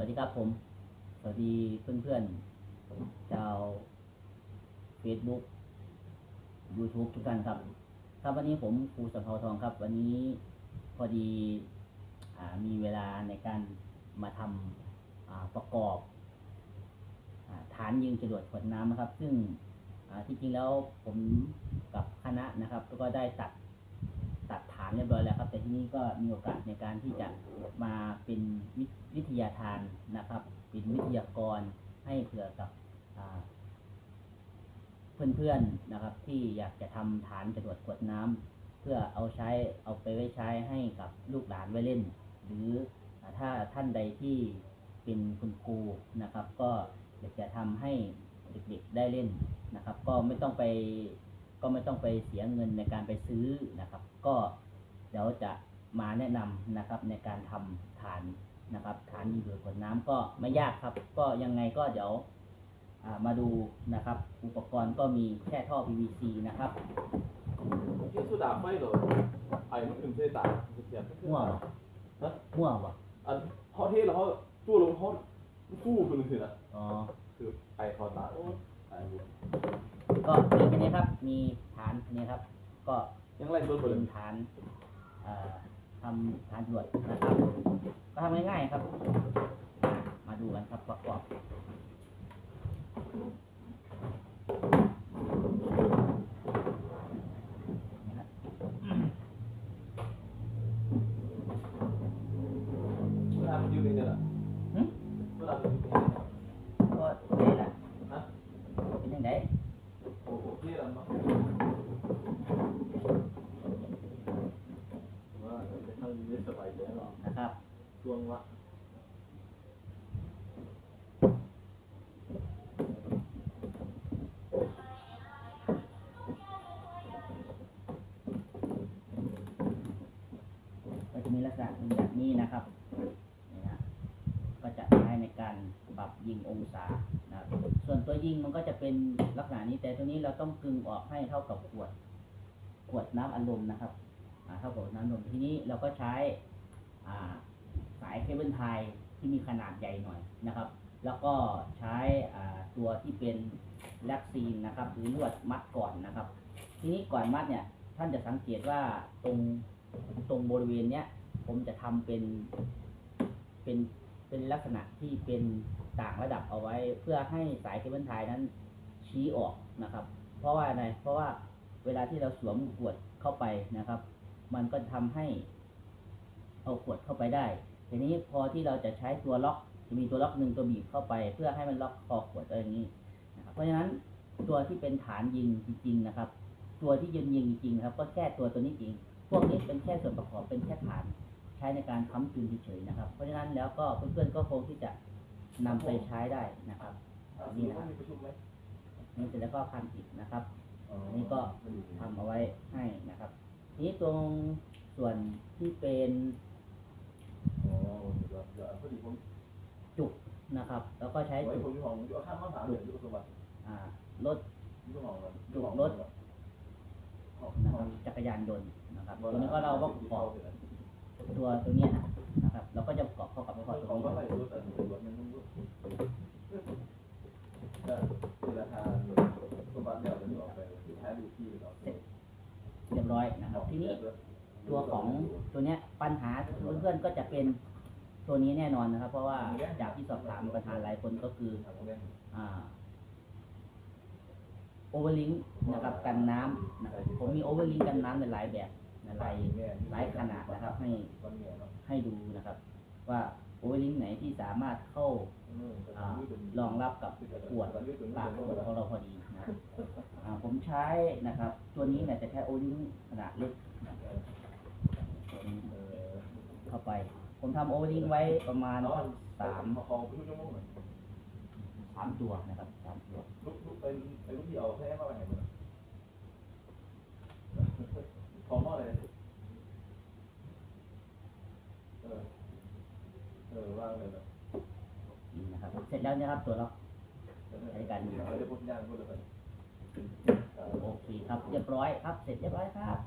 วัสดีครับผม สวัสดีเพื่อนๆชาว Facebook YouTube ทุกท่านครับ ครับวันนี้ผมครูสัมภาทองครับ วันนี้พอดีอมีเวลาในการมาทำประกอบอฐานยิงจรวดขวดน้ำนะครับ ซึ่งที่จริงแล้วผมกับคณะนะครับ ก็ได้ตัดานเรียบร้อยแล้วครับ แต่ที่นี้ก็มีโอกาสในการที่จะมาเป็นวิวทยาทานนะครับ เป็นวิทยากรให้เผื่อกับเพื่อนๆนะครับ ที่อยากจะทำฐานจรวดขวดน้ำเพื่อเอาใช้เอาไปไว้ใช้ให้กับลูกหลานไว้เล่น หรือถ้าท่านใดที่เป็นคุณครูนะครับ ก็อยากจะทำให้เด็กๆได้เล่นนะครับ ก็ไม่ต้องไปก็ไม่ต้องไปเสียเงินในการไปซื้อนะครับ ก็ เดี๋ยวจะมาแนะนำนะครับในการทำฐานนะครับ ฐานยิงจรวดขวดน้ำก็ไม่ยากครับ ก็ยังไงก็เดี๋ยวอ่ามาดูนะครับ อุปกรณ์ก็มีแค่ท่อ PVC นะครับที่สุดาไม่เลยไอ้มันถึงเทตาเสียบมั่วเหรอฮะมั่ววะอันเขาเทแล้วเขาจู่ลงเขาฟู่ขึ้นคือนะอ๋อคือไอ้เขาตาโอ้ไอ้บุญก็มีแค่นี้ครับ มีฐานนี้ครับ ก็ยังไล่เบิร์ดเป็เบิร์นฐานเอ่อ ทำฐานตรวจนะครับ ก็ทำง่ายๆครับ มาดูกันครับประกอบนะครับเวลามันอยู่ในเนี่ยแหละหึเวลามันอยู่ในเนี่ยก็นี่แหละฮะเป็นยังไงโอ้โหเท่แล้วมั้งว่าจะทำ ได้สบายใจหรอนะครับช่วงวะก็จะมีลักษณะเป็นแบบนี้นะครับนี่นะก็จะใช้ในการปรับยิงองศานะครับส่วนตัวยิงมันก็จะเป็นลักษณะนี้แต่ตัวนี้เราต้องกึงออกให้เท่ากับขวด ขวดน้ำอัดลมนะครับ เท่ากับน้ำอัดลมทีนี้เราก็ใช้สายเคเบิลไทยที่มีขนาดใหญ่หน่อยนะครับ แล้วก็ใช้ตัวที่เป็นแลกซีนนะครับ หรือลวดมัดก่อนนะครับ ทีนี้ก่อนมัดเนี่ยท่านจะสังเกตว่าตรงตรงบริเวณเนี้ยผมจะทำเป็นเป็นเป็นลักษณะที่เป็นต่างระดับเอาไว้ เพื่อให้สายเคเบิลไทยนั้นชี้ออกนะครับ เพราะว่าอะไรเพราะว่าเวลาที่เราสวมขวดเข้าไปนะครับ มันก็ทำให้เอาขวดเข้าไปได้ ทีนี้พอที่เราจะใช้ตัวล็อกจะมีตัวล็อกหนึ่งตัวบีบเข้าไป เพื่อให้มันล็อกคอขวดอะไรอย่างนี้นะครับเพราะฉะนั้นตัวที่เป็นฐานยิงจริง ๆ นะครับ ตัวที่ยืนยิงจริงๆนะครับ ก็แค่ตัวตัวนี้จริง พวกนี้เป็นแค่ส่วนประกอบเป็นแค่ฐานใช้ในการค้ำจุนเฉยๆนะครับ เพราะฉะนั้นแล้วก็เพื่อนๆก็คงที่จะนำไปใช้ได้นะครับนี่นะมีประชุมไหมนี่เสร็จแล้วก็พันอีกนะครับอันนี้ก็ทำเอาไว้ให้นะครับที นี้ตรงส่วนที่เป็นอ๋อเดี๋ยวเดี๋ยวพอดีผมจุกนะครับ แล้วก็ใช้ไว้จุกผมอยู่ห้องอยู่ข้างห้องสามเดี๋ยวอยู่สมบัติอ่ารถอยู่ห้องนั้นนะครับจักรยานยนต์นะครับตัวนี้ก็เราก็ประกอบตัวตัวเนี้ยนะครับเราก็จะประกอบเข้ากับพอตัวเขานี้ก็ไล่รถแต่รถมันต้องรู้แต่ราคาสมบัติเดี๋ยวจะออกไปแท้ดูที่เราเรี เรียบร้อยนะครับทีนี้ตัวของตัวเนี้ยปัญหาเพื่อนๆก็จะเป็นตัวนี้แน่นอนนะครับ เพราะว่าจากที่สอบถามประธานหลายคนก็คืออ่าโอเวอร์ลิงนะครับกันน้ำนะครับผมมีโอเวอร์ลิงกันน้ำในหลายแบบในหลายหลายขนาดนะครับ ให้ให้ดูนะครับ ว่า โอเวอร์ลิงไหนที่สามารถเข้ารองรับกับขวดปากขวดของเราพอดีนะครับผมใช้นะครับ ตัวนี้เนี่ยจะใช้โอเวอร์ลิงขนาดเล็กเข้าไป ผมทำโอเวอร์ลิงไว้ประมาณสามคองพี่ชั่วสามตัวนะครับสามตัวลุกลุกไปไปลุกที่เอาแท้มาไหนมาพอมอเลยเออเออว่างเลยนะ นี่นะครับ เสร็จ แล้วนะครับตัวล็อกใช้การเราจะพูดยากพูดเลยโอเคครับเรียบร้อยครับ เสร็จเรียบร้อยครับ